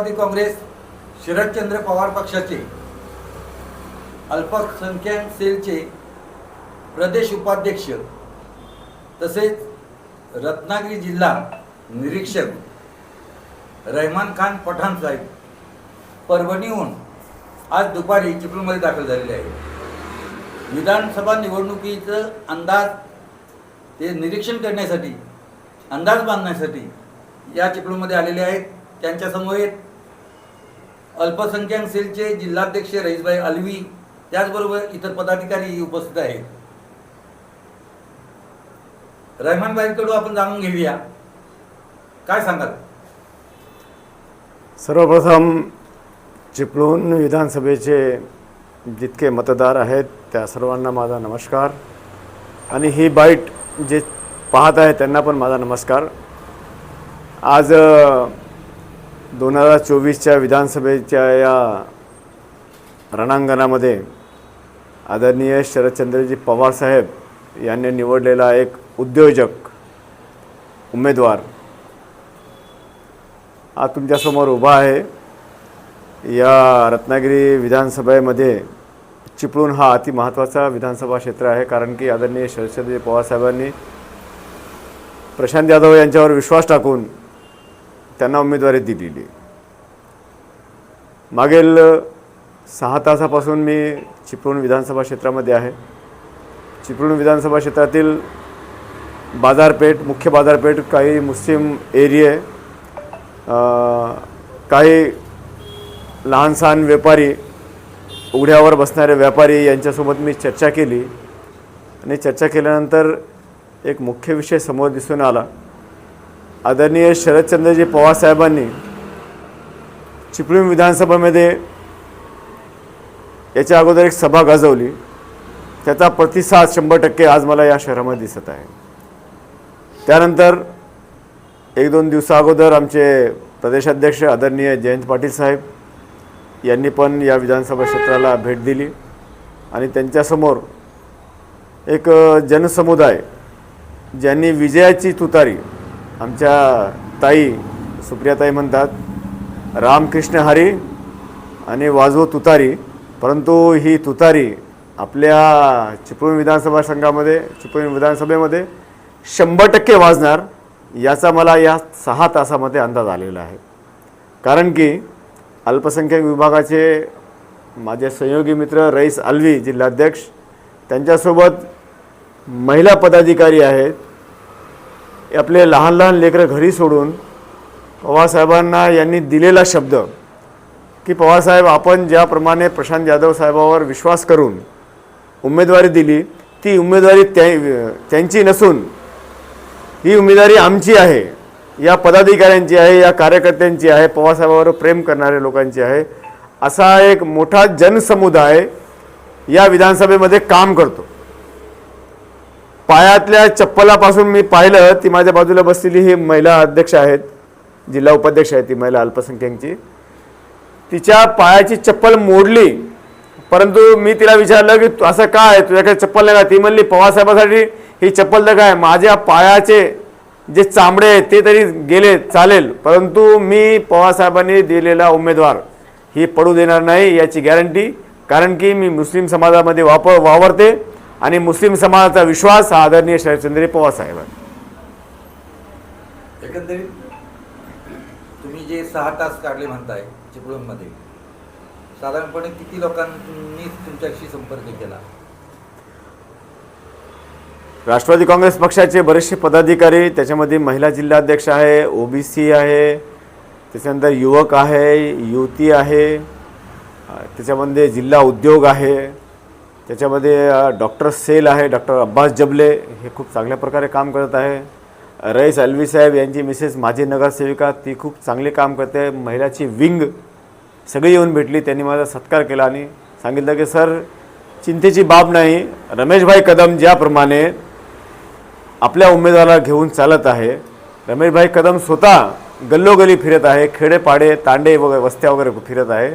राष्ट्रवादी काँग्रेस शरदचंद्र पवार पक्षाचे अल्पसंख्याक सेलचे प्रदेश उपाध्यक्ष तसेच रत्नागिरी जिल्हा निरीक्षक रहमान खान पठाण साहेब परभणीहून आज दुपारी चिपळूणमध्ये दाखल झालेले आहे विधानसभा निवडणुकीचं अंदाज ते निरीक्षण करण्यासाठी अंदाज बांधण्यासाठी या चिपळूणमध्ये आलेले आहेत. त्यांच्यासमोर अल्पसंख्याक सेलचे जिल्हाध्यक्ष रईसभाई अलवी त्याचबरोबर इतर पदाधिकारी उपस्थित आहेत. रहमानबाईंकडून आपण जाणून घेऊया. काय सांगाल? सर्वप्रथम चिपळूण विधानसभेचे जितके मतदार आहेत त्या सर्वांना माझा नमस्कार. आणि ही बाईट जे पाहत आहे त्यांना पण माझा नमस्कार. आज दोन हजार चोवीसच्या विधानसभेच्या या रणांगणामध्ये आदरणीय शरदचंद्रजी पवारसाहेब यांनी निवडलेला एक उद्योजक उमेदवार हा तुमच्यासमोर उभा आहे. या रत्नागिरी विधानसभेमध्ये चिपळूण हा अति महत्त्वाचा विधानसभा क्षेत्र आहे कारण की आदरणीय शरदचंद्रजी पवारसाहेबांनी प्रशांत यादव यांच्यावर विश्वास टाकून त्यांना उमेदवारी दिलेली मागील सहा तासापासून मी चिपळूण विधानसभा क्षेत्रामध्ये आहे. चिपळूण विधानसभा क्षेत्रातील बाजारपेठ मुख्य बाजारपेठ काही मुस्लिम एरिये काही लहानसहान व्यापारी उघड्यावर बसणारे व्यापारी यांच्यासोबत मी चर्चा केली. आणि चर्चा केल्यानंतर एक मुख्य विषय समोर दिसून आला. आदरणीय शरदचंद्रजी पवारसाहेबांनी चिपळूण विधानसभेमध्ये याच्या अगोदर एक सभा गाजवली. त्याचा प्रतिसाद शंभर टक्के आज मला या शहरामध्ये दिसत आहे. त्यानंतर एक दोन दिवसाअगोदर आमचे प्रदेशाध्यक्ष आदरणीय जयंत पाटील साहेब यांनी पण या विधानसभा क्षेत्राला भेट दिली आणि त्यांच्यासमोर एक जनसमुदाय ज्यांनी विजयाची तुतारी आमच्या ताई सुप्रियाताई म्हणतात रामकृष्ण हरी आणि वाजवो तुतारी. परंतु ही तुतारी आपल्या चिपळूण विधानसभा संघामध्ये चिपळूण विधानसभेमध्ये शंभर टक्के वाजणार याचा मला या सहा तासामध्ये अंदाज आलेला आहे. कारण की अल्पसंख्याक विभागाचे माझे सहयोगी मित्र रईस अल्वी जिल्हाध्यक्ष त्यांच्यासोबत महिला पदाधिकारी आहेत. आपले लहान लहान लेकरं घरी सोडून पवारसाहेबांना यांनी दिलेला शब्द की पवारसाहेब आपण ज्याप्रमाणे प्रशांत जाधव साहेबावर विश्वास करून उमेदवारी दिली ती उमेदवारी त्या त्यांची नसून ही उमेदवारी आमची आहे या पदाधिकाऱ्यांची आहे या कार्यकर्त्यांची आहे पवारसाहेबावर प्रेम करणाऱ्या लोकांची आहे असा एक मोठा जनसमुदाय या विधानसभेमध्ये काम करतो. पायातल्या चप्पलापासून मी पाहिलं ती माझ्या बाजूला बसलेली ही महिला अध्यक्ष आहेत. जिल्हा उपाध्यक्ष आहे ती महिला अल्पसंख्याकची. तिच्या पायाची चप्पल मोडली. परंतु मी तिला विचारलं की तू असं काय तुझ्याकडे चप्पल नाही का? ती म्हणली पवारसाहेबासाठी ही चप्पल तर काय? माझ्या पायाचे जे चामडे आहेत ते तरी गेले चालेल. परंतु मी पवारसाहेबांनी दिलेला उमेदवार ही पडू देणार नाही याची गॅरंटी. कारण की मी मुस्लिम समाजामध्ये वापर वावरते. आणि मुस्लिम समाजाचा विश्वास हा आदरणीय शरदचंद्र पवार साहेब एकंदरीत तुम्ही जे सहा तास काढले म्हणताय चिपळूणमध्ये साधारणपणे किती लोकांनी तुमच्याशी संपर्क केला? राष्ट्रवादी काँग्रेस पक्षाचे बरेचसे पदाधिकारी त्याच्यामध्ये महिला जिल्हाध्यक्ष आहे ओबीसी आहे त्याच्यानंतर युवक आहे युवती आहे त्याच्यामध्ये जिल्हा उद्योग आहे. त्याच्यामध्ये डॉक्टर सेल आहे डॉक्टर अब्बास जबले हे खूप चांगल्या प्रकारे काम करत आहे. रईस अल्वी साहेब यांची मिसेस माझी नगरसेविका ती खूप चांगले काम करते. महिलाची विंग सगळी येऊन भेटली त्यांनी माझा सत्कार केला आणि सांगितलं की सर चिंतेची बाब नाही. रमेशभाई कदम ज्याप्रमाणे आपल्या उमेदवाराला घेऊन चालत आहे रमेशभाई कदम स्वतः गल्लोगल्ली फिरत आहे खेडेपाडे तांडे वगैरे वस्त्या वगैरे फिरत आहे.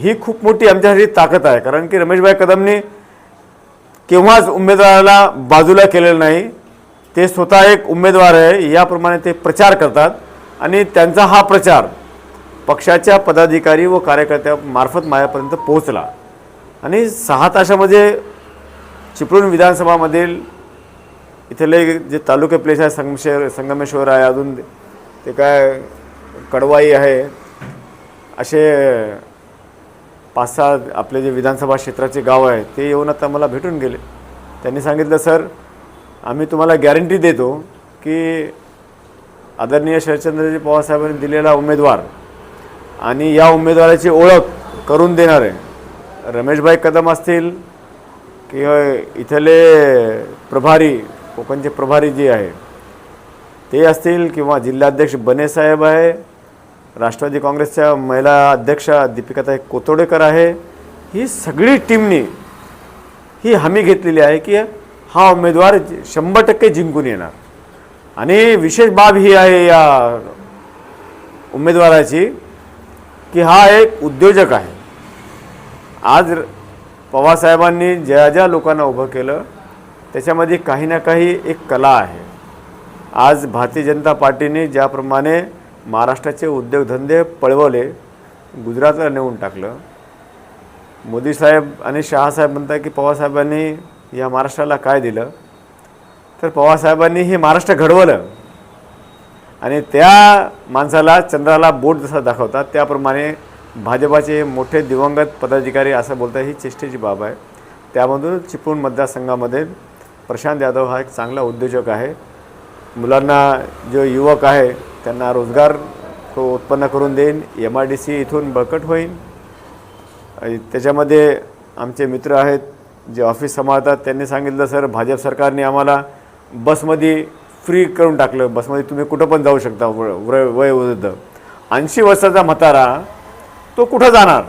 ही खूप मोठी आमच्यासाठी ताकद आहे कारण की रमेशभाई कदमने केव्हाच उमेदवाराला बाजूला केलेलं नाही. ते स्वतः एक उमेदवार आहे याप्रमाणे ते प्रचार करतात. आणि त्यांचा हा प्रचार पक्षाच्या पदाधिकारी व कार्यकर्त्यामार्फत माझ्यापर्यंत पोहोचला. आणि सहा तासामध्ये चिपळूण विधानसभामधील इथले जे तालुके प्लेस आहे संगमेश्वर संगमेश्वर आहे अजून ते काय कडवाई आहे असे पाच सहा आपले जे विधानसभा क्षेत्राचे गाव आहे ते येऊन आता मला भेटून गेले. त्यांनी सांगितलं सर आम्ही तुम्हाला गॅरंटी देतो की आदरणीय शरदचंद्रजी पवारसाहेबांनी दिलेला उमेदवार आणि या उमेदवाराची ओळख करून देणारे रमेशभाई कदम असतील किंवा इथले प्रभारी कोकणचे प्रभारी जे आहे ते असतील किंवा जिल्हाध्यक्ष बनेसाहेब आहे राष्ट्रवादी काँग्रेसच्या महिला अध्यक्षा दीपिकाताई कोतोडेकर आहे. ही सगळी टीमनी ही हमी घेतलेली आहे की हा उमेदवार शंभर टक्के जिंकून येणार. आणि विशेष बाब ही आहे या उमेदवाराची की हा एक उद्योजक आहे. आज पवारसाहेबांनी ज्या ज्या लोकांना उभं केलं त्याच्यामध्ये काही ना काही एक कला आहे. आज भारतीय जनता पार्टीने ज्याप्रमाणे महाराष्ट्राचे उद्योगधंदे पळवले गुजरातला नेऊन टाकलं. मोदी साहेब आणि शहासाहेब म्हणतात की पवारसाहेबांनी या महाराष्ट्राला काय दिलं? तर पवारसाहेबांनी हे महाराष्ट्र घडवलं. आणि त्या माणसाला चंद्राला बोट जसा दाखवतात त्याप्रमाणे भाजपाचे मोठे दिवंगत पदाधिकारी असं बोलतात ही चेष्टेची बाब आहे. त्यामधून चिपळूण मतदारसंघामध्ये प्रशांत यादव हा एक चांगला उद्योजक आहे. मुलांना जो युवक आहे त्यांना रोजगार तो उत्पन्न करून देईन. एम आय डी सी इथून बळकट होईल आणि त्याच्यामध्ये आमचे मित्र आहेत जे ऑफिस सांभाळतात त्यांनी सांगितलं सर भाजप सरकारने आम्हाला बसमध्ये फ्री करून टाकलं. बसमध्ये तुम्ही कुठं पण जाऊ शकता व- वय वयोवृद्ध ऐंशी वर्षाचा म्हातारा तो कुठं जाणार?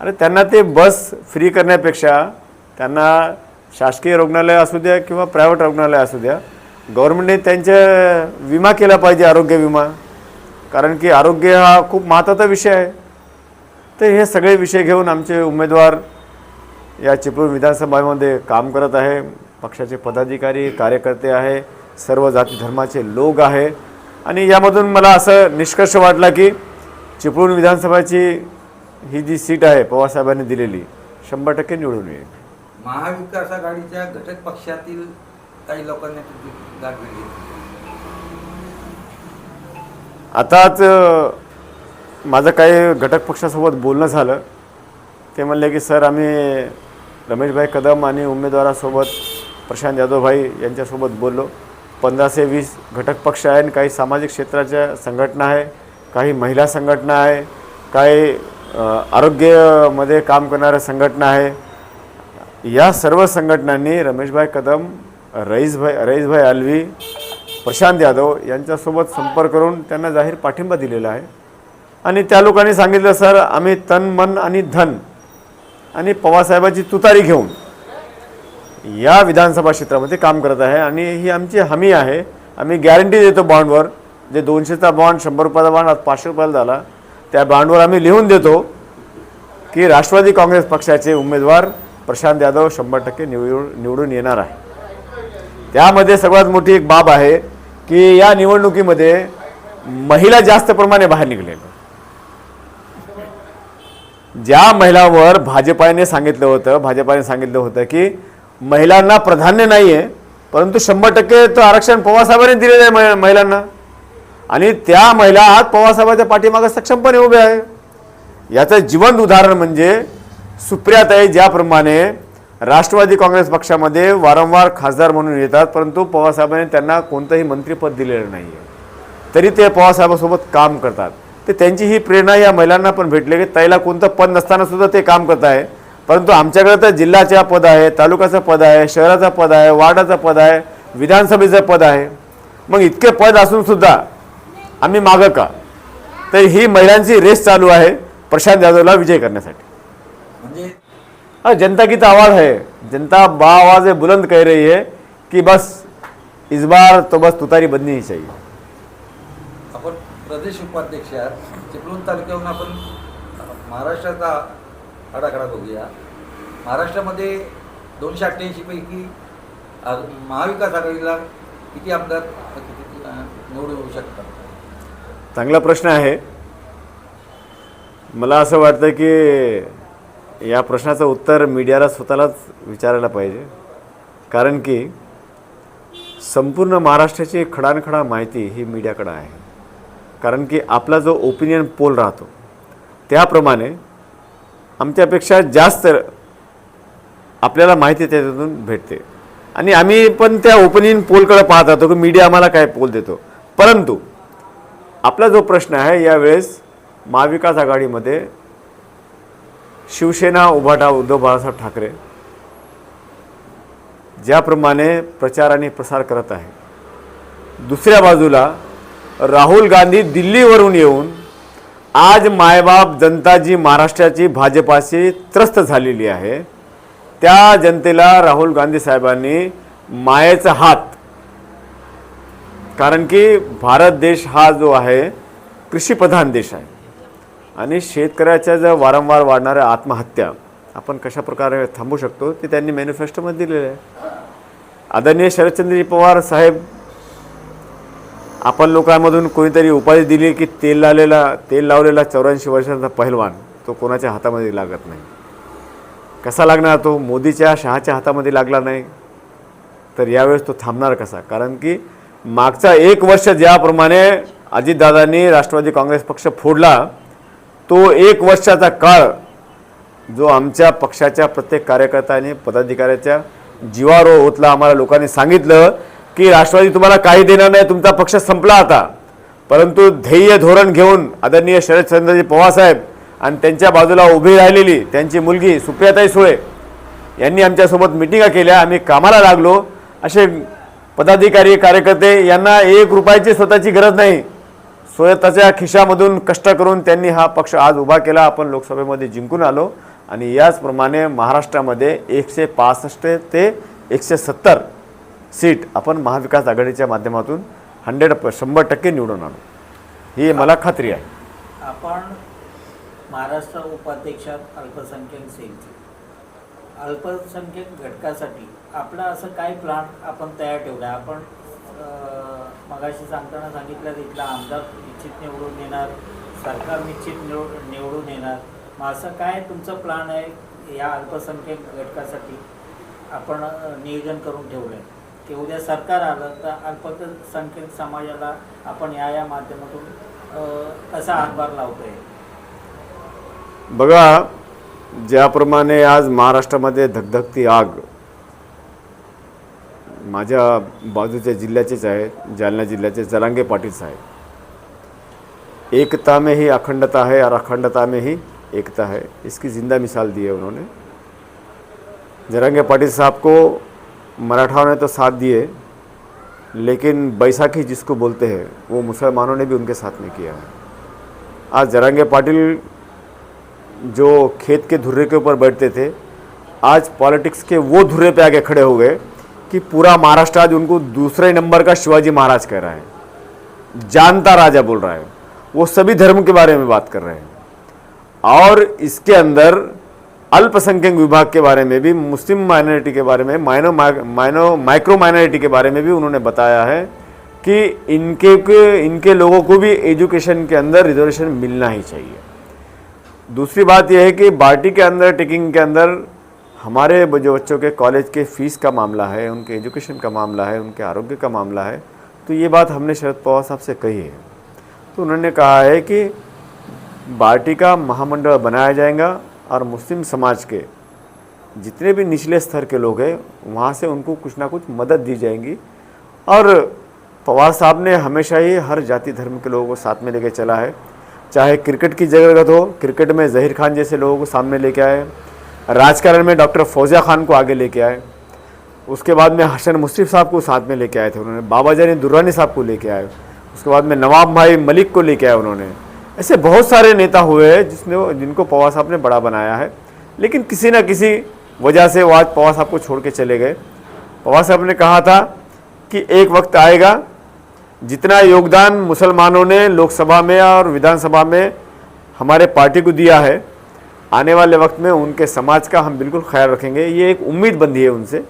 अरे त्यांना ते बस फ्री करण्यापेक्षा त्यांना शासकीय रुग्णालय असू द्या किंवा प्रायव्हेट रुग्णालय असू द्या गव्हर्नमेंटने त्यांच्या विमा केला पाहिजे आरोग्य विमा. कारण की आरोग्य हा खूप महत्त्वाचा विषय आहे. तर हे सगळे विषय घेऊन आमचे उमेदवार या चिपळूण विधानसभामध्ये काम करत आहे. पक्षाचे पदाधिकारी कार्यकर्ते आहे. सर्व जाती धर्माचे लोक आहे. आणि यामधून मला असं निष्कर्ष वाटला की चिपळूण विधानसभाची ही जी सीट आहे पवारसाहेबांनी दिलेली शंभर टक्के निवडून येईल. महाविकास आघाडीच्या घटक पक्षातील काही लोकांनी तुमची गाठ आताच माझं काही घटक पक्षासोबत बोलणं झालं. ते म्हणले की सर आम्ही रमेशभाई कदम आणि उमेदवारासोबत प्रशांत यादवभाई यांच्यासोबत बोललो. पंधराशे वीस घटक पक्ष आहे आणि काही सामाजिक क्षेत्राच्या संघटना आहे काही महिला संघटना आहे काही आरोग्यमध्ये काम करणाऱ्या संघटना आहे. या सर्व संघटनांनी रमेशभाई कदम रईसभाई रईसभाई आलवी प्रशांत यादव यांच्यासोबत संपर्क करून त्यांना जाहीर पाठिंबा दिलेला आहे. आणि त्या लोकांनी सांगितलं सर आम्ही तन मन आणि धन आणि पवारसाहेबाची तुतारी घेऊन या विधानसभा क्षेत्रामध्ये काम करत आहे आणि ही आमची हमी आहे. आम्ही गॅरंटी देतो बॉन्डवर जे दोनशेचा बॉन्ड शंभर रुपयाचा बॉन्ड आज पाचशे रुपयाला झाला त्या बॉन्डवर आम्ही लिहून देतो की राष्ट्रवादी काँग्रेस पक्षाचे उमेदवार प्रशांत यादव शंभर टक्के निवडून निवडून येणार आहे. त्यामध्ये सगळ्यात मोठी एक बाब आहे की या निवडणुकीमध्ये महिला जास्त प्रमाणे बाहेर निघलेल्या ज्या महिलांवर भाजपाने सांगितलं होतं भाजपाने सांगितलं होतं की महिलांना प्राधान्य नाही आहे परंतु शंभर टक्के तो आरक्षण पवारसाहेबांनी दिलेलं आहे महिलांना. आणि त्या महिला आज पवारसाहेबांच्या पाठीमागे सक्षमपणे उभ्या आहे. याचं जिवंत उदाहरण म्हणजे सुप्रियाताई ज्याप्रमाणे राष्ट्रवादी काँग्रेस पक्षामध्ये वारंवार खासदार म्हणून येतात परंतु पवारसाहेबांनी त्यांना कोणतंही मंत्रिपद दिलेलं नाही आहे तरी ते पवारसाहेबांसोबत काम करतात. तर त्यांची ही प्रेरणा या महिलांना पण भेटली की ताईला कोणतं पद नसताना सुद्धा ते काम करत आहे. परंतु आमच्याकडे तर जिल्ह्याच्या पद आहे तालुक्याचं पद आहे शहराचं पद आहे वार्डाचं पद आहे विधानसभेचं पद आहे. मग इतके पद असूनसुद्धा आम्ही मागं का? तर ही महिलांची रेस चालू आहे प्रशांत यादवला विजय करण्यासाठी. हाँ जनता की तो आवाज़ है। जनता बाआवाज़ बुलंद कह रही है कि बस इस बार तो बस तुतारी बननी ही चाहिए। आपण प्रदेश उपाध्यक्ष आहात चिपळूण तालुक्याहून आपण महाराष्ट्राचा आडाखडा बघूया. महाराष्ट्रामध्ये दोनशे अठ्ठ्याऐंशी पैकी आ- महाविकास आघाडीला किती आमदार निवडून येऊ शकतात? चांगला प्रश्न आहे. मला असं वाटतं की या प्रश्नाचं उत्तर मीडियाला स्वतःलाच विचारायला पाहिजे. कारण की संपूर्ण महाराष्ट्राची खडानखडा माहिती ही मीडियाकडं आहे. कारण की आपला जो ओपिनियन पोल राहतो त्याप्रमाणे आमच्यापेक्षा जास्त आपल्याला माहिती त्याच्यातून भेटते. आणि आम्ही पण त्या ओपिनियन पोलकडे पाहत राहतो की मीडिया आम्हाला काय पोल देतो. परंतु आपला जो प्रश्न आहे यावेळेस महाविकास आघाडीमध्ये शिवसेना उभाटा उद्धव बाळासाहेब ठाकरे ज्याप्रमाणे प्रचार आणि प्रसार करत आहे. दुसऱ्या बाजूला राहुल गांधी दिल्लीवरून येऊन आज मायबाप जनता जी महाराष्ट्राची भाजपाशी त्रस्त झालेली आहे. त्या जनतेला राहुल गांधी साहेबांनी मायेचा हात. कारण की भारत देश हा जो आहे कृषीप्रधान देश आहे. आणि शेतकऱ्याच्या ज्या वारंवार वाढणाऱ्या आत्महत्या आपण कशा प्रकारे शकतो ते त्यांनी मॅनिफेस्टोमध्ये दिलेलं आहे. आदरणीय शरदचंद्रजी पवार साहेब आपण लोकांमधून कोणीतरी उपाधी दिली की तेल लावलेला तेल लावलेला चौऱ्याऐंशी वर्षांचा पहिलवान तो कोणाच्या हातामध्ये लागत नाही? कसा लागणार तो? मोदीच्या शहाच्या हातामध्ये लागला नाही? तर यावेळेस तो थांबणार कसा? कारण की मागचा एक वर्ष ज्याप्रमाणे अजितदादांनी राष्ट्रवादी काँग्रेस पक्ष फोडला तो एक वर्षाचा काळ जो आमच्या पक्षाच्या प्रत्येक कार्यकर्त्याने पदाधिकाऱ्याच्या जीवारोह होतला आम्हाला लोकांनी सांगितलं की राष्ट्रवादी तुम्हाला काही देणार नाही तुमचा पक्ष संपला आता. परंतु ध्येय धोरण घेऊन आदरणीय शरदचंद्रजी पवारसाहेब आणि त्यांच्या बाजूला उभी राहिलेली त्यांची मुलगी सुप्रियाताई सुळे यांनी आमच्यासोबत मिटिंगा केल्या. आम्ही कामाला लागलो. असे पदाधिकारी कार्यकर्ते यांना एक रुपयाची स्वतःची गरज नाही. स्वतःच्या खिशामधून कष्ट करून त्यांनी हा पक्ष आज उभा केला. आपण लोकसभेमध्ये जिंकून आलो. आणि याचप्रमाणे महाराष्ट्रामध्ये एकशे पासष्ट ते एकशे सत्तर सीट आपण महाविकास आघाडीच्या माध्यमातून हंड्रेड प शंभर टक्के निवडून आणू ही मला खात्री आहे. आपण महाराष्ट्र उपाध्यक्षात अल्पसंख्याक सेलचे अल्पसंख्याक घटकासाठी आपला असं काय प्लान आपण तयार ठेवला? आपण मगाशी सांगताना सांगितलं इथला आमदार निश्चित निवडून येणार सरकार निश्चित निवड निवडून येणार. मग असं काय तुमचं प्लान आहे या अल्पसंख्याक घटकासाठी? आपण नियोजन करून ठेवलं आहे की उद्या सरकार आलं तर अल्पसंख्याक समाजाला आपण या या माध्यमातून कसा हातभार लावतोय बघा ज्याप्रमाणे आज महाराष्ट्रामध्ये धगधगती आग माझ्या बाजूच्या जिल्ह्याचेच आहेत जालना जलांगे जलांगे पाटिल साहब. एकता में ही अखंडता है और अखंडता में ही एकता है. इसकी ज़िंदा मिसाल दी है उन्होंने. जरंगे पाटिल साहब को मराठाओं ने तो साथ दिए, लेकिन बैसाखी जिसको बोलते हैं, वो मुसलमानों ने भी उनके साथ में किया है. आज जरांगे पाटिल जो खेत के धुर्रे के ऊपर बैठते थे, आज पॉलिटिक्स के वो धुर्रे पे आके खड़े हो गए कि पूरा महाराष्ट्र आज उनको दूसरे नंबर का शिवाजी महाराज कह रहा है। जानता राजा बोल रहा है। वो सभी धर्म के बारे में बात कर रहे हैं। और इसके अंदर अल्पसंख्यक विभाग के बारे में भी, मुस्लिम माइनॉरिटी के बारे में माइनो माइनो माइक्रो माइनॉरिटी के बारे में भी उन्होंने बताया है कि इनके इनके लोगों को भी एजुकेशन के अंदर रिजर्वेशन मिलना ही चाहिए। दूसरी बात यह है कि बार्टी के अंदर, टिकिंग के अंदर हमारे जो बच्चों के कॉलेज के फ़ीस का मामला है, उनके एजुकेशन का मामला है, उनके आरोग्य का मामला है तो ये बात हमने शरद पवार साहब से कही है। तो उन्होंने कहा है कि बार्टी का महामंडल बनाया जाएगा और मुस्लिम समाज के जितने भी निचले स्तर के लोग हैं, वहाँ से उनको कुछ ना कुछ मदद दी जाएगी। और पवार साहब ने हमेशा ही हर जाति धर्म के लोगों को साथ में लेके चला है। चाहे क्रिकेट की जगत हो, क्रिकेट में जहीर खान जैसे लोगों को सामने लेके आए राजकारण में डॉक्टर फौजिया खान को आगे लेके आए। उसके बाद में हसन मुश्रिफ साहब को साथ में लेके आए थे उन्होंने। बाबा जानी दुर्रानी साहब को लेके आए। उसके बाद में नवाब भाई मलिक को लेके आए उन्होंने। ऐसे बहुत सारे नेता हुए हैं जिसने जिनको पवार साहब ने बड़ा बनाया है। लेकिन किसी न किसी वजह से वो आज पवार साहब को छोड़ के चले गए। पवार साहब ने कहा था कि एक वक्त आएगा, जितना योगदान मुसलमानों ने लोकसभा में और विधानसभा में हमारे पार्टी को दिया है आने वाले वक्त में उनके समाज का हम बिल्कुल ख्याल रखेंगे। ये एक उम्मीद बंधी है उनसे।